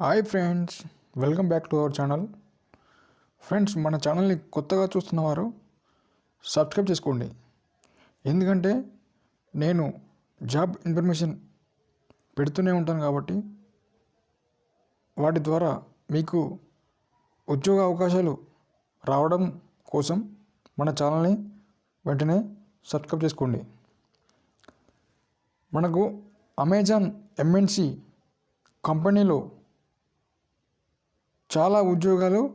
Hi friends welcome back to our channel. Friends మన ఛానల్ని కొత్తగా చూస్తున్నవారు సబ్స్క్రైబ్ చేసుకోండి. ఎందుకంటే నేను జాబ్ ఇన్ఫర్మేషన్ పెడుతూనే ఉంటాను కాబట్టి వాటి ద్వారా మీకు ఉద్యోగ అవకాశాలు రావడం కోసం మన ఛానల్ని వెంటనే సబ్స్క్రైబ్ చేసుకోండి. మనకు అమెజాన్ ఎంఎన్సి కంపెనీలో చాలా ఉద్యోగాలు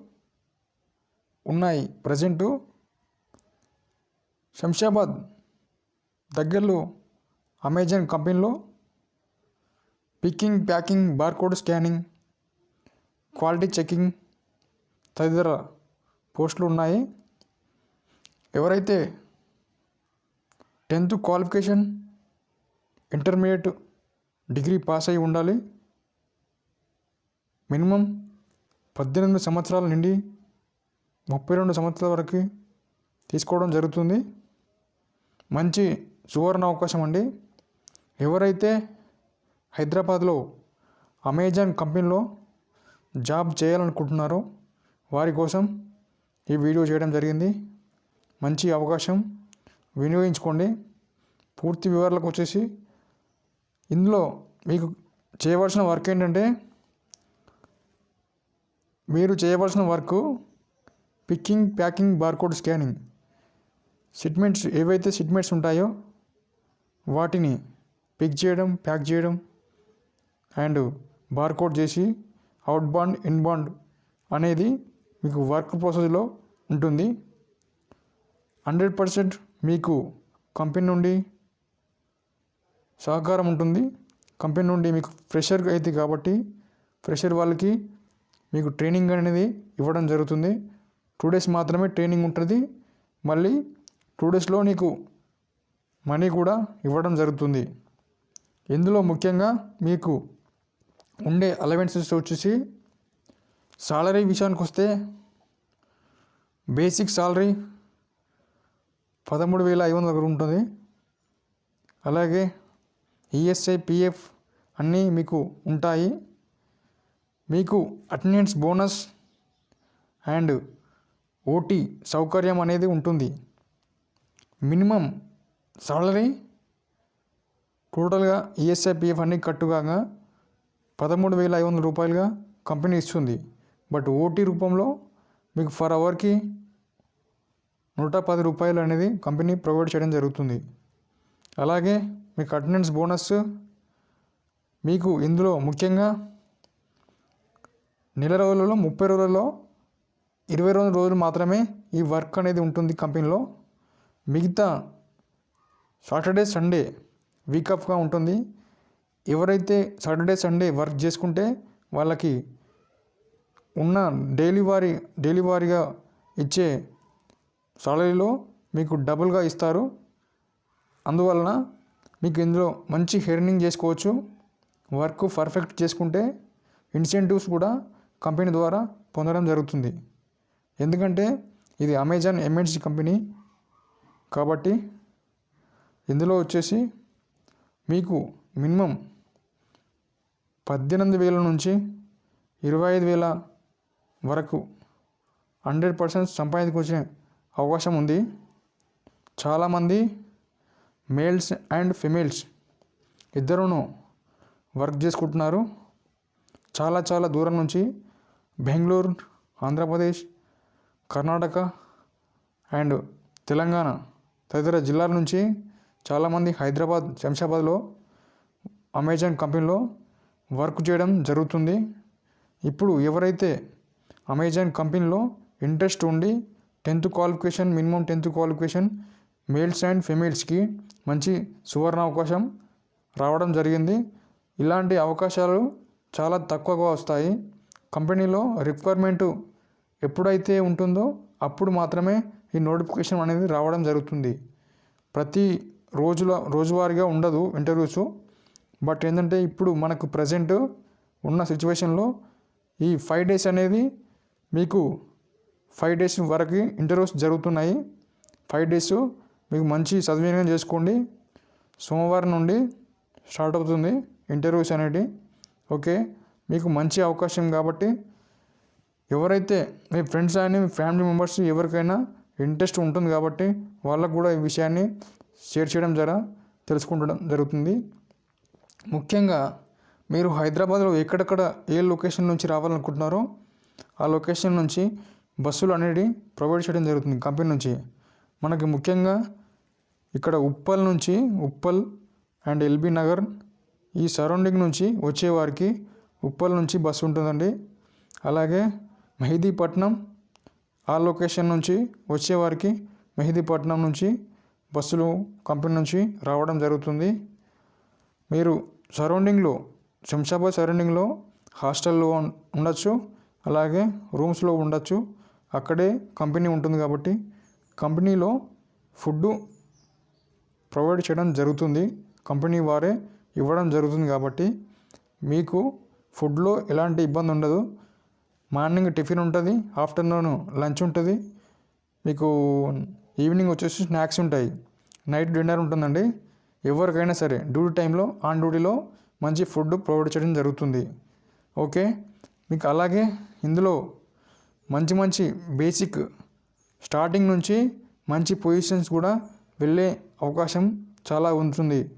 ఉన్నాయి ప్రజెంటు. శంషాబాద్ దగ్గరలో అమెజాన్ కంపెనీలో picking packing barcode scanning quality checking తదితర పోస్టులు ఉన్నాయి. ఎవరైతే tenth qualification intermediate degree pass అయి ఉండాలి మినిమం పద్దెనిమిది సంవత్సరాల నుండి ముప్పై రెండు సంవత్సరాల వరకు తీసుకోవడం జరుగుతుంది. మంచి సువర్ణ అవకాశం అండి. ఎవరైతే హైదరాబాద్లో అమెజాన్ కంపెనీలో జాబ్ చేయాలనుకుంటున్నారో వారి కోసం ఈ వీడియో చేయడం జరిగింది. మంచి అవకాశం వినియోగించుకోండి. పూర్తి వివరాలకు వచ్చేసి ఇందులో మీకు చేయవలసిన వర్క్ ఏంటంటే మీరు చేయవలసిన work picking packing barcode scanning. Shipments ఏవైతే సిట్మెంట్స్ ఉంటాయో వాటిని పిక్ చేయడం ప్యాక్ చేయడం అండ్ బార్కోడ్ చేసి అవుట్ బాండ్ ఇన్ బాండ్ అనేది మీకు వర్క్ ప్రాసెస్లో ఉంటుంది. హండ్రెడ్ పర్సెంట్ మీకు కంపెనీ నుండి సహకారం ఉంటుంది. కంపెనీ నుండి మీకు ఫ్రెషర్ అయితే కాబట్టి ఫ్రెషర్ వాళ్ళకి మీకు ట్రైనింగ్ అనేది ఇవ్వడం జరుగుతుంది. టూ డేస్ మాత్రమే ట్రైనింగ్ ఉంటుంది. మళ్ళీ టూ డేస్లో నీకు మనీ కూడా ఇవ్వడం జరుగుతుంది. ఇందులో ముఖ్యంగా మీకు ఉండే అలవెన్సెస్ వచ్చేసి సాలరీ విషయానికి వస్తే బేసిక్ సాలరీ పదమూడు వేల ఐదు వందల దగ్గర ఉంటుంది. అలాగే ఈఎస్ఐ పిఎఫ్ అన్నీ మీకు ఉంటాయి. మీకు అటెండెన్స్ బోనస్ అండ్ ఓటీ సౌకర్యం అనేది ఉంటుంది. మినిమం సాలరీ టోటల్గా ఈఎస్ఐ పిఎఫ్ అన్నీ కట్టుగా పదమూడు వేల ఐదు వందల రూపాయలుగా కంపెనీ ఇస్తుంది. బట్ ఓటీ రూపంలో మీకు ఫర్ అవర్కి నూట పది రూపాయలు అనేది కంపెనీ ప్రొవైడ్ చేయడం జరుగుతుంది. అలాగే మీకు అటెండెన్స్ బోనస్ మీకు ఇందులో ముఖ్యంగా నెల రోజులలో ముప్పై రోజులలో ఇరవై రెండు రోజులు మాత్రమే ఈ వర్క్ అనేది ఉంటుంది కంపెనీలో. మిగతా సాటర్డే సండే వీక్ ఆఫ్గా ఉంటుంది. ఎవరైతే సాటర్డే సండే వర్క్ చేసుకుంటే వాళ్ళకి ఉన్న డైలీ వారీ డైలీ వారీగా ఇచ్చే సాలరీలో మీకు డబుల్గా ఇస్తారు. అందువలన మీకు ఇందులో మంచి హెర్నింగ్ చేసుకోవచ్చు. వర్క్ పర్ఫెక్ట్ చేసుకుంటే ఇన్సెంటివ్స్ కూడా కంపెనీ ద్వారా పొందడం జరుగుతుంది. ఎందుకంటే ఇది అమెజాన్ ఎంఎన్సీ కంపెనీ కాబట్టి ఇందులో వచ్చేసి మీకు మినిమం పద్దెనిమిది వేల నుంచి ఇరవై ఐదు వేల వరకు హండ్రెడ్ పర్సెంట్ సంపాదించుకొచ్చే అవకాశం ఉంది. చాలామంది మేల్స్ అండ్ ఫిమేల్స్ ఇద్దరును వర్క్ చేసుకుంటున్నారు. చాలా చాలా దూరం నుంచి బెంగళూరు ఆంధ్రప్రదేశ్ కర్ణాటక అండ్ తెలంగాణ తదితర జిల్లాల నుంచి చాలామంది హైదరాబాద్ శంషాబాద్లో అమెజాన్ కంపెనీలో వర్క్ చేయడం జరుగుతుంది. ఇప్పుడు ఎవరైతే అమెజాన్ కంపెనీలో ఇంట్రెస్ట్ ఉండి tenth qualification minimum tenth qualification males and ఫిమేల్స్కి మంచి సువర్ణ అవకాశం రావడం జరిగింది. ఇలాంటి అవకాశాలు చాలా తక్కువగా వస్తాయి. కంపెనీలో రిక్వైర్మెంట్ ఎప్పుడైతే ఉంటుందో అప్పుడు మాత్రమే ఈ నోటిఫికేషన్ అనేది రావడం జరుగుతుంది. ప్రతి రోజుల రోజువారీగా ఉండదు ఇంటర్వ్యూస్ బట్ ఏంటంటే ఇప్పుడు మనకు ప్రజెంట్ ఉన్న సిచ్యువేషన్లో ఈ ఫైవ్ డేస్ అనేది మీకు ఫైవ్ డేస్ వరకు ఇంటర్వ్యూస్ జరుగుతున్నాయి. ఫైవ్ డేస్ మీకు మంచి సద్వినియోగం చేసుకోండి. సోమవారం నుండి స్టార్ట్ అవుతుంది ఇంటర్వ్యూస్ అనేది. ఓకే మీకు మంచి అవకాశం కాబట్టి ఎవరైతే మీ ఫ్రెండ్స్ కానీ మీ ఫ్యామిలీ మెంబర్స్ ఎవరికైనా ఇంట్రెస్ట్ ఉంటుంది కాబట్టి వాళ్ళకు కూడా ఈ విషయాన్ని షేర్ చేయడం ద్వారా తెలుసుకుంటడం జరుగుతుంది. ముఖ్యంగా మీరు హైదరాబాద్లో ఎక్కడెక్కడ ఏ లొకేషన్ నుంచి రావాలనుకుంటున్నారో ఆ లొకేషన్ నుంచి బస్సులు అనేది ప్రొవైడ్ చేయడం జరుగుతుంది కంపెనీ నుంచి. మనకి ముఖ్యంగా ఇక్కడ ఉప్పల్ నుంచి ఉప్పల్ అండ్ ఎల్బీ నగర్ ఈ సరౌండింగ్ నుంచి వచ్చేవారికి ఉప్పల్ నుంచి బస్సు ఉంటుందండి. అలాగే మెహదీపట్నం ఆ లొకేషన్ నుంచి వచ్చేవారికి మెహదీపట్నం నుంచి బస్సులు కంపెనీ నుంచి రావడం జరుగుతుంది. మీరు సరౌండింగ్లో శంషాబాద్ సరౌండింగ్లో హాస్టల్లో ఉండొచ్చు. అలాగే రూమ్స్లో ఉండొచ్చు. అక్కడే కంపెనీ ఉంటుంది కాబట్టి కంపెనీలో ఫుడ్ ప్రొవైడ్ చేయడం జరుగుతుంది. కంపెనీ వారే ఇవ్వడం జరుగుతుంది కాబట్టి మీకు ఫుడ్లో ఎలాంటి ఇబ్బంది ఉండదు. మార్నింగ్ టిఫిన్ ఉంటుంది ఆఫ్టర్నూన్ లంచ్ ఉంటుంది. మీకు ఈవినింగ్ వచ్చేసి స్నాక్స్ ఉంటాయి. నైట్ డిన్నర్ ఉంటుందండి. ఎవరికైనా సరే డ్యూటీ టైంలో ఆన్ డ్యూటీలో మంచి ఫుడ్ ప్రొవైడ్ చేయడం జరుగుతుంది. ఓకే? మీకు అలాగే ఇందులో మంచి మంచి బేసిక్ స్టార్టింగ్ నుంచి మంచి పొజిషన్స్ కూడా వెళ్ళే అవకాశం చాలా ఉంటుంది.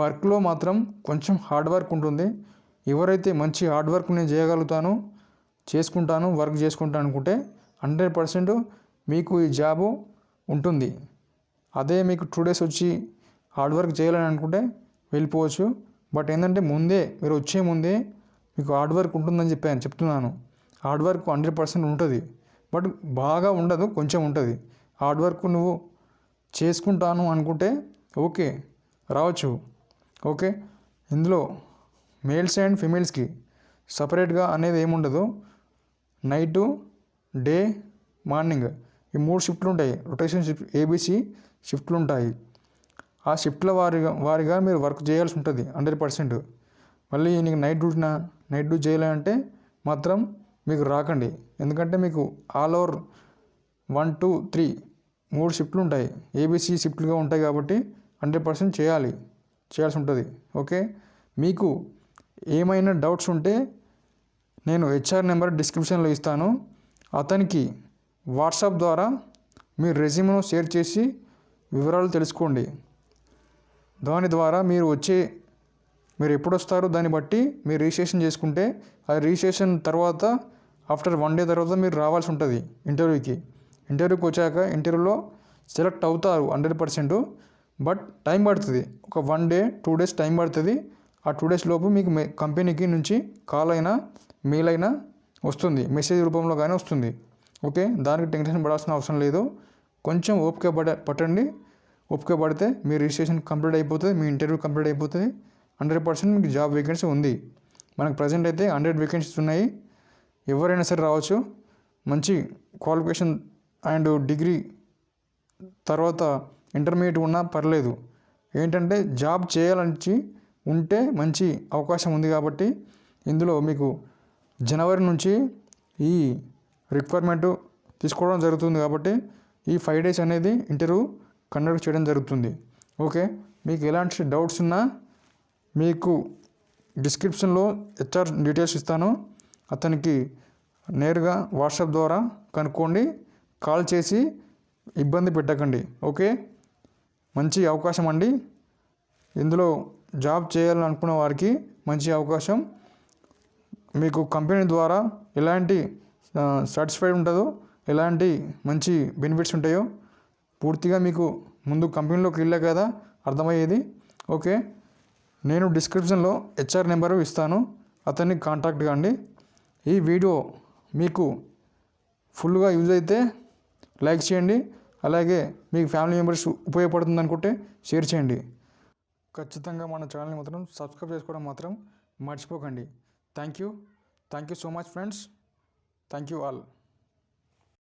వర్క్లో మాత్రం కొంచెం హార్డ్ వర్క్ ఉంటుంది. ఎవరైతే మంచి హార్డ్ వర్క్ నేను చేయగలుగుతానో చేసుకుంటాను వర్క్ చేసుకుంటాను అనుకుంటే హండ్రెడ్ పర్సెంట్ మీకు ఈ జాబు ఉంటుంది. అదే మీకు టూ డేస్ వచ్చి హార్డ్ వర్క్ చేయాలని అనుకుంటే వెళ్ళిపోవచ్చు. బట్ ఏంటంటే ముందే మీరు వచ్చే ముందే మీకు హార్డ్ వర్క్ ఉంటుందని చెప్పాను చెప్తున్నాను. హార్డ్ వర్క్ హండ్రెడ్ పర్సెంట్ ఉంటుంది. బట్ బాగా ఉండదు కొంచెం ఉంటుంది. హార్డ్ వర్క్ నువ్వు చేసుకుంటాను అనుకుంటే ఓకే రావచ్చు. ఓకే? ఇందులో మేల్స్ అండ్ ఫిమేల్స్కి సపరేట్గా అనేది ఏముండదు. నైటు డే మార్నింగ్ ఈ మూడు షిఫ్ట్లు ఉంటాయి రొటేషన్ షిఫ్ట్ ఏబీసీ షిఫ్ట్లు ఉంటాయి ఆ షిఫ్ట్ల వారిగా వారిగా మీరు వర్క్ చేయాల్సి ఉంటుంది హండ్రెడ్ పర్సెంట్. మళ్ళీ నీకు నైట్ డ్యూటీనా నైట్ డ్యూటీ చేయాలంటే మాత్రం మీకు రాకండి. ఎందుకంటే మీకు all over one two three మూడు షిఫ్ట్లు ఉంటాయి ఏబీసీ షిఫ్ట్లుగా ఉంటాయి కాబట్టి హండ్రెడ్ పర్సెంట్ చేయాలి. చేయాల్సి ఉంటుంది. ఓకే? మీకు ఏమైనా డౌట్స్ ఉంటే నేను హెచ్ఆర్ నెంబర్ డిస్క్రిప్షన్లో ఇస్తాను. అతనికి వాట్సాప్ ద్వారా మీ రెజ్యూమ్ను షేర్ చేసి వివరాలు తెలుసుకోండి. దాని ద్వారా మీరు వచ్చే మీరు ఎప్పుడు వస్తారో దాన్ని బట్టి మీరు రిజిస్ట్రేషన్ చేసుకుంటే ఆ రిజిస్ట్రేషన్ తర్వాత ఆఫ్టర్ వన్ డే తర్వాత మీరు రావాల్సి ఉంటుంది ఇంటర్వ్యూకి. ఇంటర్వ్యూకి వచ్చాక ఇంటర్వ్యూలో సెలెక్ట్ అవుతారు హండ్రెడ్ పర్సెంట్ బట్ టైం పడుతుంది. ఒక one day two days time పడుతుంది. ఆ టూ డేస్ లోపు మీకు కంపెనీకి నుంచి కాల్ అయినా మెయిల్ అయినా వస్తుంది. మెసేజ్ రూపంలో కానీ వస్తుంది. ఓకే? దానికి టెన్షన్ పడాల్సిన అవసరం లేదు. కొంచెం ఓపిక పడ పట్టండి. ఓపిక పడితే మీ రిజిస్ట్రేషన్ కంప్లీట్ అయిపోతుంది మీ ఇంటర్వ్యూ కంప్లీట్ అయిపోతుంది. హండ్రెడ్ పర్సెంట్ మీకు జాబ్ వేకెన్సీ ఉంది. మనకు ప్రజెంట్ అయితే హండ్రెడ్ వేకెన్సీస్ ఉన్నాయి. ఎవరైనా సరే రావచ్చు. మంచి క్వాలిఫికేషన్ అండ్ డిగ్రీ తర్వాత ఇంటర్మీడియట్ ఉన్నా పర్లేదు. ఏంటంటే జాబ్ చేయాలని ఉంటే మంచి అవకాశం ఉంది కాబట్టి ఇందులో మీకు జనవరి నుంచి ఈ రిక్వైర్మెంట్ తీసుకోవడం జరుగుతుంది కాబట్టి ఈ ఫైవ్ డేస్ అనేది ఇంటర్వ్యూ కండక్ట్ చేయడం జరుగుతుంది. ఓకే మీకు ఎలాంటి డౌట్స్ ఉన్నా మీకు డిస్క్రిప్షన్లో హెచ్ఆర్ డీటెయిల్స్ ఇస్తాను. అతనికి నేరుగా వాట్సాప్ ద్వారా కనుక్కోండి. కాల్ చేసి ఇబ్బంది పెట్టకండి. ఓకే మంచి అవకాశం అండి. ఇందులో జాబ్ చేయాలని వారికి మంచి అవకాశం. మీకు కంపెనీ ద్వారా ఎలాంటి సాటిస్ఫైడ్ ఉంటుందో ఎలాంటి మంచి బెనిఫిట్స్ ఉంటాయో పూర్తిగా మీకు ముందు కంపెనీలోకి వెళ్ళా కదా అర్థమయ్యేది. ఓకే. నేను డిస్క్రిప్షన్లో హెచ్ఆర్ నెంబరు ఇస్తాను. అతన్ని కాంటాక్ట్ కాండి. ఈ వీడియో మీకు ఫుల్గా యూజ్ అయితే లైక్ చేయండి. అలాగే మీకు ఫ్యామిలీ మెంబర్స్ ఉపయోగపడుతుంది అనుకుంటే షేర్ చేయండి. ఖచ్చితంగా మన ఛానల్ని మాత్రం సబ్స్క్రైబ్ చేసుకోవడం మాత్రం మర్చిపోకండి. Thank you. Thank you so much friends. Thank you all.